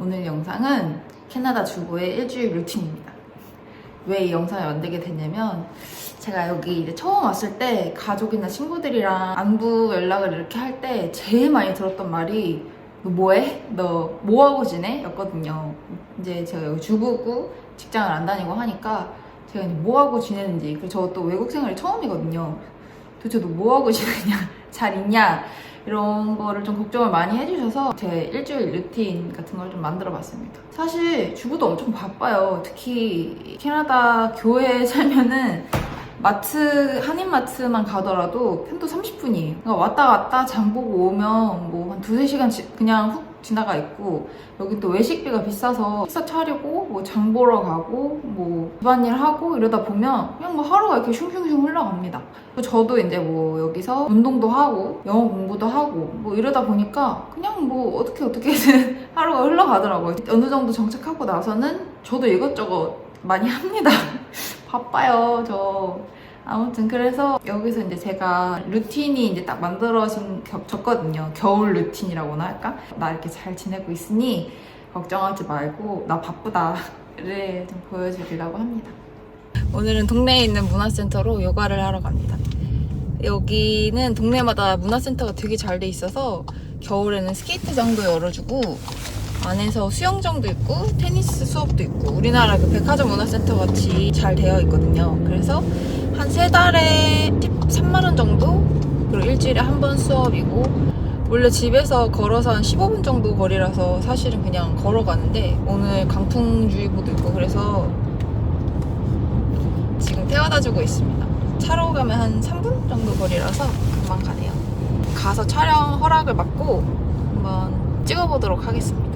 오늘 영상은 캐나다 주부의 일주일 루틴입니다. 왜 이 영상을 만들게 됐냐면 제가 여기 이제 처음 왔을 때 가족이나 친구들이랑 안부 연락을 이렇게 할 때 제일 많이 들었던 말이 너 뭐해? 너 뭐하고 지내? 였거든요. 이제 제가 여기 주부고 직장을 안 다니고 하니까 제가 뭐하고 지내는지 그리고 저 또 외국 생활이 처음이거든요. 도대체 너 뭐하고 지내냐? 잘 있냐? 이런 거를 좀 걱정을 많이 해주셔서 제 일주일 루틴 같은 걸 좀 만들어 봤습니다. 사실 주부도 엄청 바빠요. 특히 캐나다 교회에 살면은 마트, 한인마트만 가더라도 편도 30분이에요. 그러니까 왔다 갔다 장 보고 오면 뭐 한 두세 시간 지- 그냥 훅 지나가 있고 여기 또 외식비가 비싸서 식사 차리고 뭐 장 보러 가고 뭐 집안일 하고 이러다 보면 그냥 뭐 하루가 이렇게 슝슝슝 흘러갑니다. 저도 이제 뭐 여기서 운동도 하고 영어 공부도 하고 뭐 이러다 보니까 그냥 뭐 어떻게 어떻게든 하루가 흘러가더라고요. 어느 정도 정착하고 나서는 저도 이것저것 많이 합니다. 바빠요, 저. 아무튼 그래서 여기서 이제 제가 루틴이 이제 딱 만들어진 졌거든요. 겨울 루틴이라고나 할까? 나 이렇게 잘 지내고 있으니 걱정하지 말고 나 바쁘다를 좀 보여드리려고 합니다. 오늘은 동네에 있는 문화센터로 요가를 하러 갑니다. 여기는 동네마다 문화센터가 되게 잘 돼 있어서 겨울에는 스케이트장도 열어주고 안에서 수영장도 있고 테니스 수업도 있고 우리나라 그 백화점 문화센터 같이 잘 되어 있거든요. 그래서 한 세 달에 13만 원 정도 그리고 일주일에 한 번 수업이고 원래 집에서 걸어서 한 15분 정도 거리라서 사실은 그냥 걸어가는데 오늘 강풍주의보도 있고 그래서 지금 태워다 주고 있습니다. 차로 가면 한 3분 정도 거리라서 금방 가네요. 가서 촬영 허락을 받고 한번 찍어보도록 하겠습니다.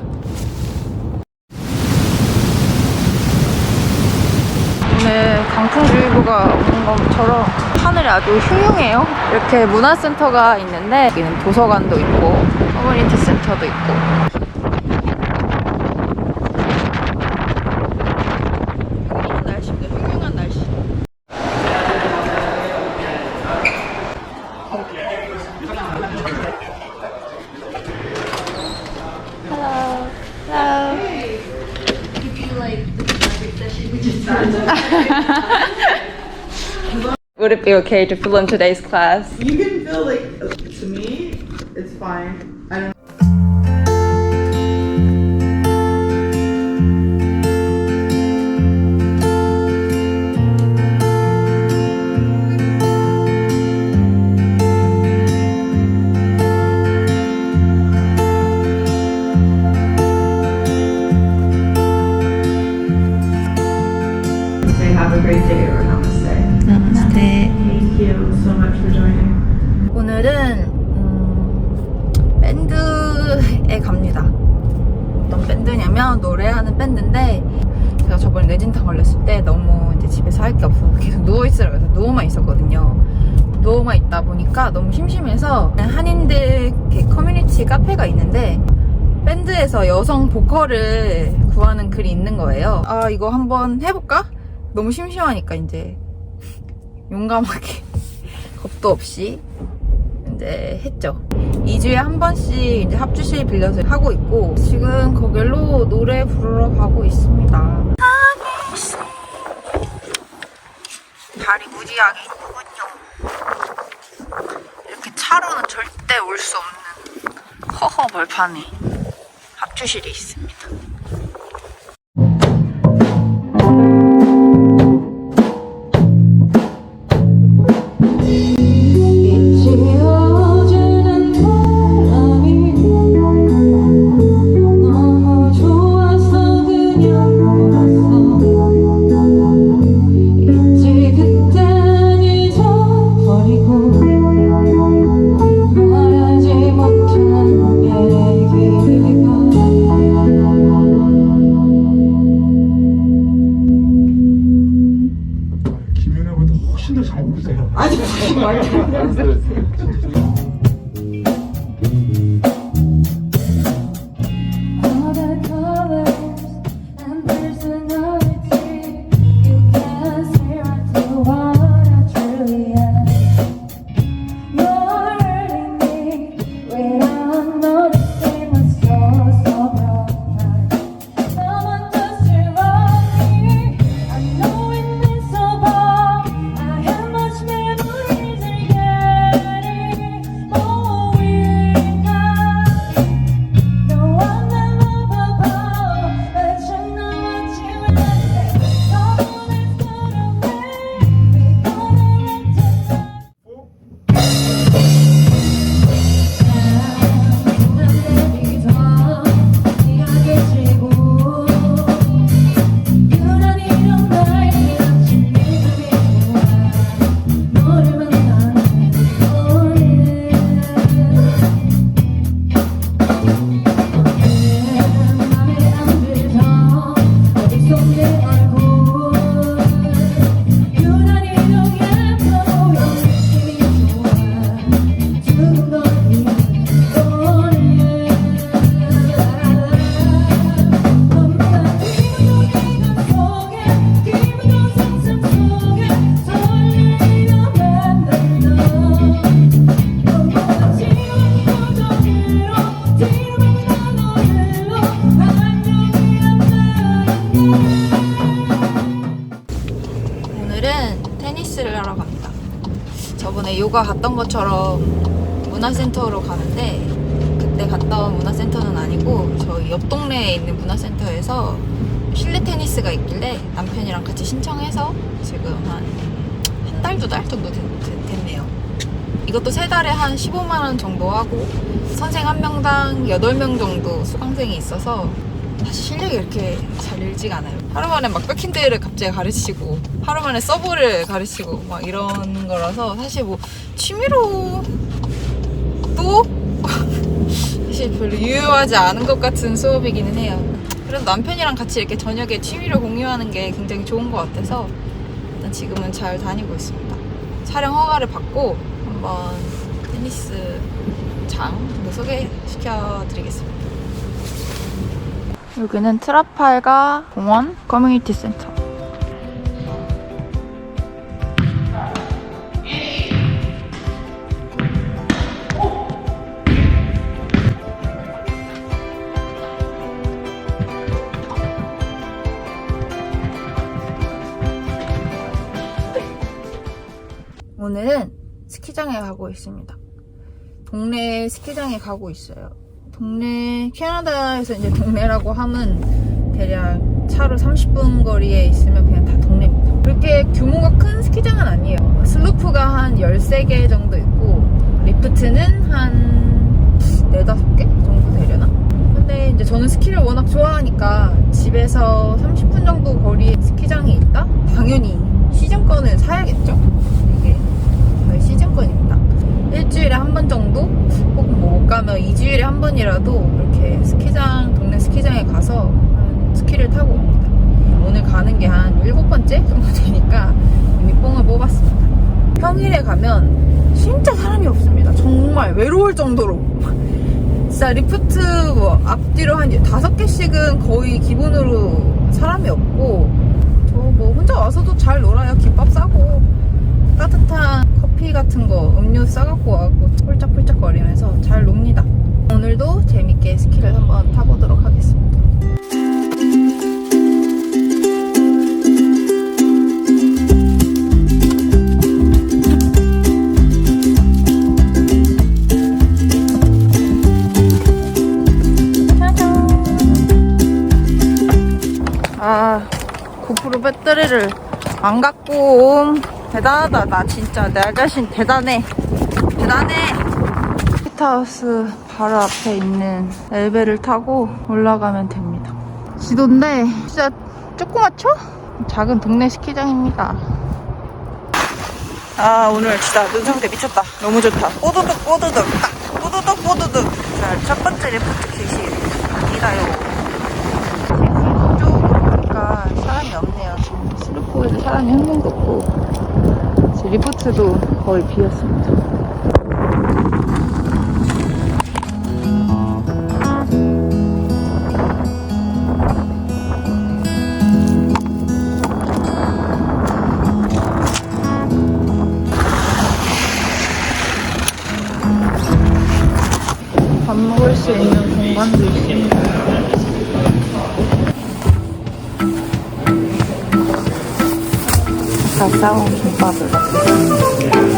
오늘 강풍주의보가 오는 것처럼 하늘이 아주 흉흉해요. 이렇게 문화센터가 있는데 여기는 도서관도 있고 커뮤니티 센터도 있고 Would it be okay to fill in today's class? You can feel like to me, it's fine. 밴드에 갑니다. 어떤 밴드냐면 노래하는 밴드인데 제가 저번에 뇌진탕 걸렸을 때 너무 이제 집에서 할 게 없어서 계속 누워 있으라고 해서 누워만 있었거든요. 누워만 있다 보니까 너무 심심해서 한인들 커뮤니티 카페가 있는데 밴드에서 여성 보컬을 구하는 글이 있는 거예요. 아 이거 한번 해볼까? 너무 심심하니까 이제 용감하게 겁도 없이 이제 했죠. 2주에 한 번씩 이제 합주실 빌려서 하고 있고 지금 거길로 노래 부르러 가고 있습니다. 다리 무지하게 있군요. 이렇게 차로는 절대 올 수 없는 허허 벌판에 합주실이 있습니다. 훨씬 더 잘 보세요. 아니 무슨 말이야. 누가 갔던 것처럼 문화센터로 가는데 그때 온 문화센터는 아니고 저희 옆 동네에 있는 문화센터에서 실내 테니스가 있길래 남편이랑 같이 신청해서 지금 한 한 달, 두 달 정도 됐, 됐- 됐네요. 이것도 세 달에 한 15만 원 정도 하고 선생 한 명당 8명 정도 수강생이 있어서 사실 실력이 이렇게 잘 늘지가 않아요. 하루 만에 막 백핸드를 갑자기 가르치고 하루 만에 서브를 가르치고 막 이런 거라서 사실 뭐 취미로 또 사실 별로 유효하지 않은 것 같은 수업이기는 해요. 그래도 남편이랑 같이 이렇게 저녁에 취미를 공유하는 게 굉장히 좋은 것 같아서 일단 지금은 잘 다니고 있습니다. 촬영 허가를 받고 한번 테니스 장 소개시켜 드리겠습니다. 여기는 트라팔가 공원 커뮤니티 센터. 오늘은 스키장에 가고 있습니다. 동네 스키장에 가고 있어요. 동네 캐나다에서 이제 동네라고 하면 대략 차로 30분 거리에 있으면 그냥 다 동네입니다. 그렇게 규모가 큰 스키장은 아니에요. 슬로프가 한 13개 정도 있고 리프트는 한 4, 5개 정도 되려나? 근데 이제 저는 스키를 워낙 좋아하니까 집에서 30분 정도 거리에 스키장이 있다? 당연히 시즌권을 사야겠죠? 이게 저희 시즌권입니다. 일주일에 한 번 정도 혹은 뭐 못 가면 2주일에 한 번이라도 이렇게 스키장 동네 스키장에 가서 한 스키를 타고 옵니다. 오늘 가는 게 한 일곱 번째 정도 되니까 뽕을 뽑았습니다. 평일에 가면 진짜 사람이 없습니다. 정말 외로울 정도로 진짜 리프트 뭐 앞뒤로 한 다섯 개씩은 거의 기본으로 사람이 없고 저 뭐 혼자 와서도 잘 놀아요. 김밥 싸고 따뜻한 커피 같은 거 음료 싸갖고 와고 홀짝홀짝 거리면서 잘 놉니다. 오늘도 재밌게 스키를 한번 타보도록 하겠습니다. 아, 고프로 배터리를 안 갖고 옴. 대단하다. 나 진짜 내 자신 대단해. 대단해. 히트하우스 바로 앞에 있는 엘베를 타고 올라가면 됩니다. 지도인데 진짜 조그맣죠? 작은 동네 스키장입니다. 아 오늘 진짜 눈 상태 미쳤다. 너무 좋다. 뽀드득 뽀드득 딱 뽀드득 뽀드득. 자첫 번째 리프트 개시입니다요. 쭉 보니까 사람이 없네요. 지금 슬로프에도 사람이 한 명도 없고 지금 리포트도 거의 비었습니다. 밥 먹을 수 있는 공간도 있습니다. 다 싸온 김밥을